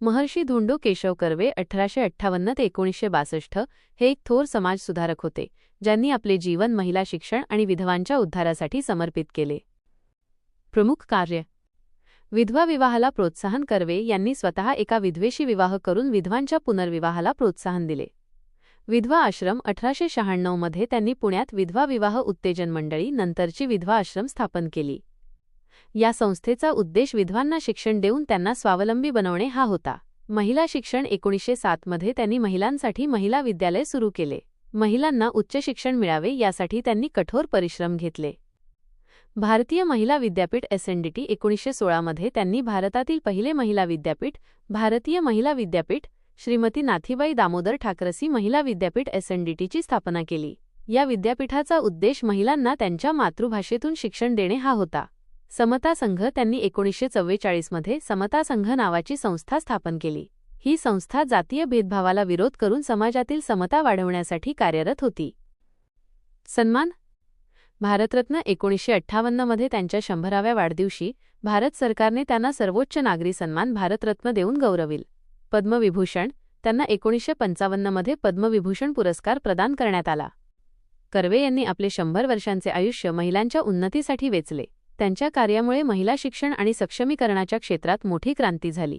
महर्षी धोंडो केशव कर्वे अठराशे अठ्ठावन्न ते एकोणीसशे बासष्ट हे एक थोर समाजसुधारक होते ज्यांनी आपले जीवन महिला शिक्षण आणि विधवांच्या उद्धारासाठी समर्पित केले. प्रमुख कार्य. विधवा विवाहाला प्रोत्साहन कर्वे यांनी स्वतः एका विधवेशी विवाह करून विधवांच्या पुनर्विवाहाला प्रोत्साहन दिले. विधवा आश्रम अठराशे शहाण्णवमध्ये त्यांनी पुण्यात विधवा विवाह उत्तेजन मंडळी नंतरची विधवा आश्रम स्थापन केली. या संस्थेचा उद्देश विधवांना शिक्षण देऊन त्यांना स्वावलंबी बनवणे हा होता. महिला शिक्षण एकोणीसशे सातमध्ये त्यांनी महिलांसाठी महिला विद्यालय सुरू केले. महिलांना उच्च शिक्षण मिळावे यासाठी त्यांनी कठोर परिश्रम घेतले. भारतीय महिला विद्यापीठ एसएनडीटी एकोणीसशे सोळामध्ये त्यांनी भारतातील पहिले महिला विद्यापीठ भारतीय महिला विद्यापीठ श्रीमती नाथीबाई दामोदर ठाकरसी महिला विद्यापीठ एसएनडीटीची स्थापना केली. या विद्यापीठाचा उद्देश महिलांना त्यांच्या मातृभाषेतून शिक्षण देणे हा होता. समता संघ त्यांनी एकोणीसशे चव्वेचाळीसमध्ये समता संघ नावाची संस्था स्थापन केली. ही संस्था जातीय भेदभावाला विरोध करून समाजातील समता वाढवण्यासाठी कार्यरत होती. सन्मान. भारतरत्न एकोणीसशे अठ्ठावन्नमध्ये त्यांच्या शंभराव्या वाढदिवशी भारत सरकारने त्यांना सर्वोच्च नागरी सन्मान भारतरत्न देऊन गौरविल. पद्मविभूषण. त्यांना एकोणीसशे पंचावन्नमध्ये पद्मविभूषण पुरस्कार प्रदान करण्यात आला. कर्वे यांनी आपले शंभर वर्षांचे आयुष्य महिलांच्या उन्नतीसाठी वेचले. त्यांच्या कार्यामुळे महिला शिक्षण आणि सक्षमीकरणाच्या क्षेत्रात मोठी क्रांती झाली.